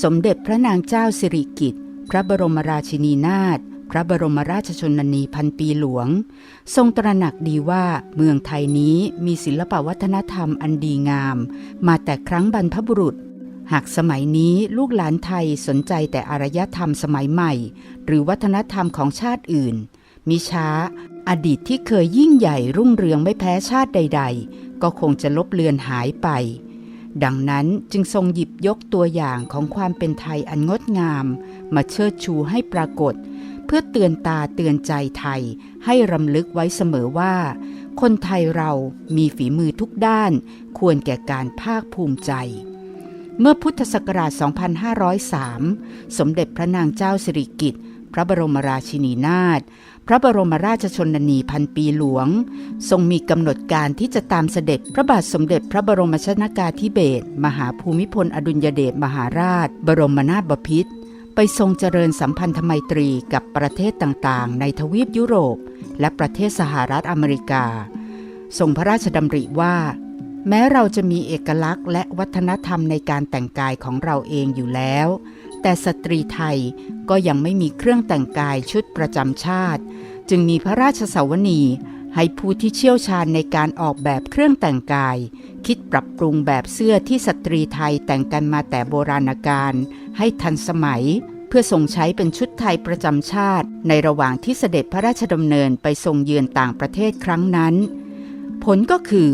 สมเด็จพระนางเจ้าสิริกิติ์พระบรมราชินีนาถพระบรมราชชนนีพันปีหลวง ทรงตระหนักดีว่าเมืองไทยนี้มีศิลปวัฒนธรรมอันดีงาม มาแต่ครั้งบรรพบุรุษ หากสมัยนี้ลูกหลานไทยสนใจแต่อารยธรรมสมัยใหม่ หรือวัฒนธรรมของชาติอื่น มิช้า อดีตที่เคยยิ่งใหญ่รุ่งเรืองไม่แพ้ชาติใด ๆ ก็คงจะลบเลือนหายไป ดังนั้นจึงทรงหยิบยกตัวอย่างของความเป็นไทยอันงดงาม มาเชิดชูให้ปรากฏ เพื่อเตือนตาเตือนใจไทย ให้รำลึกไว้เสมอว่า คนไทยเรามีฝีมือทุกด้าน ควรแก่การภาคภูมิใจ เมื่อพุทธศักราช 2503 สมเด็จพระนางเจ้าสิริกิติ์ พระบรมราชินีนาถพระบรมราชชนนีพันปีหลวง ทรงมีกำหนดการที่จะตามเสด็จพระบาทสมเด็จพระบรมชนากาธิเบศรมหาภูมิพลอดุลยเดชมหาราช บรมนาถบพิตรไปทรงเจริญสัมพันธไมตรีกับประเทศต่างๆ ในทวีปยุโรป และประเทศสหรัฐอเมริกา ทรงพระราชดำริว่า แม้เราจะมีเอกลักษณ์ และวัฒนธรรมในการแต่งกายของเราเองอยู่แล้ว แต่สตรีไทยก็ยังไม่มีเครื่องแต่งกายชุดประจำชาติ จึงมีพระราชสาวนีให้ผู้ที่เชี่ยวชาญในการออกแบบเครื่องแต่งกาย คิดปรับปรุงแบบเสื้อที่สตรีไทยแต่งกันมาแต่โบราณกาลให้ทันสมัย เพื่อทรงใช้เป็นชุดไทยประจำชาติ ในระหว่างที่เสด็จพระราชดำเนินไปทรงเยือนต่างประเทศครั้งนั้น ผลก็คือ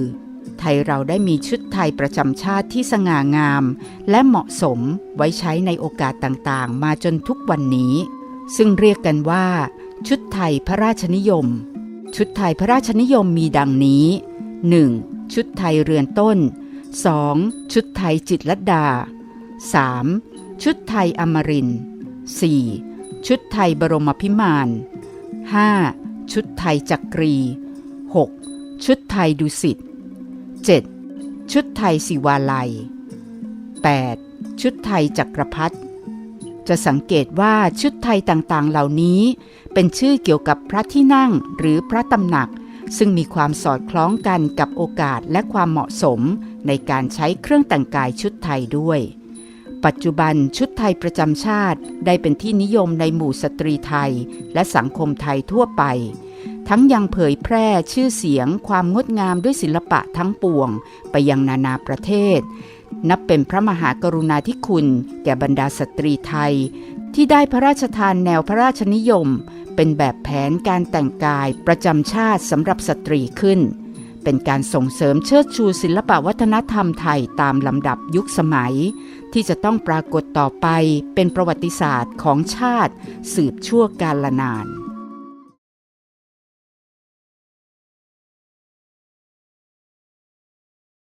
ไทยเราได้มีชุดไทยประจำชาติที่สง่างาม และเหมาะสมไว้ใช้ในโอกาสต่างๆ มาจนทุกวันนี้ ซึ่งเรียกกันว่า ชุดไทยพระราชนิยม ชุดไทยพระราชนิยมมีดังนี้ 1. ชุดไทยเรือนต้น 2. ชุดไทยจิตรลดา 3. ชุดไทยอมริน 4. ชุดไทยบรมพิมาน 5. ชุดไทยจักรี 6. ชุดไทยดุสิต 7. ชุดไทยศิวาลัย 8. ชุดไทยจักรพรรดิจะสังเกตว่าชุดไทยต่างๆ เหล่านี้เป็นชื่อเกี่ยวกับพระที่นั่งหรือพระตำหนัก ซึ่งมีความสอดคล้องกันกับโอกาสและความเหมาะสมในการใช้เครื่องแต่งกายชุดไทยด้วย ปัจจุบันชุดไทยประจำชาติได้เป็นที่นิยมในหมู่สตรีไทย และสังคมไทยทั่วไป ทั้งยังเผยแพร่ชื่อเสียงความงดงามด้วยศิลปะทั้งปวงไปยังนานาประเทศ นับเป็นพระมหากรุณาธิคุณ แก่บรรดาสตรีไทย ที่ได้พระราชทานแนวพระราชนิยม เป็นแบบแผนการแต่งกายประจำชาติสำหรับสตรีขึ้น เป็นการส่งเสริมเชิดชูศิลปวัฒนธรรมไทยตามลำดับยุคสมัย ที่จะต้องปรากฏต่อไปเป็นประวัติศาสตร์ของชาติสืบชั่วกาลนาน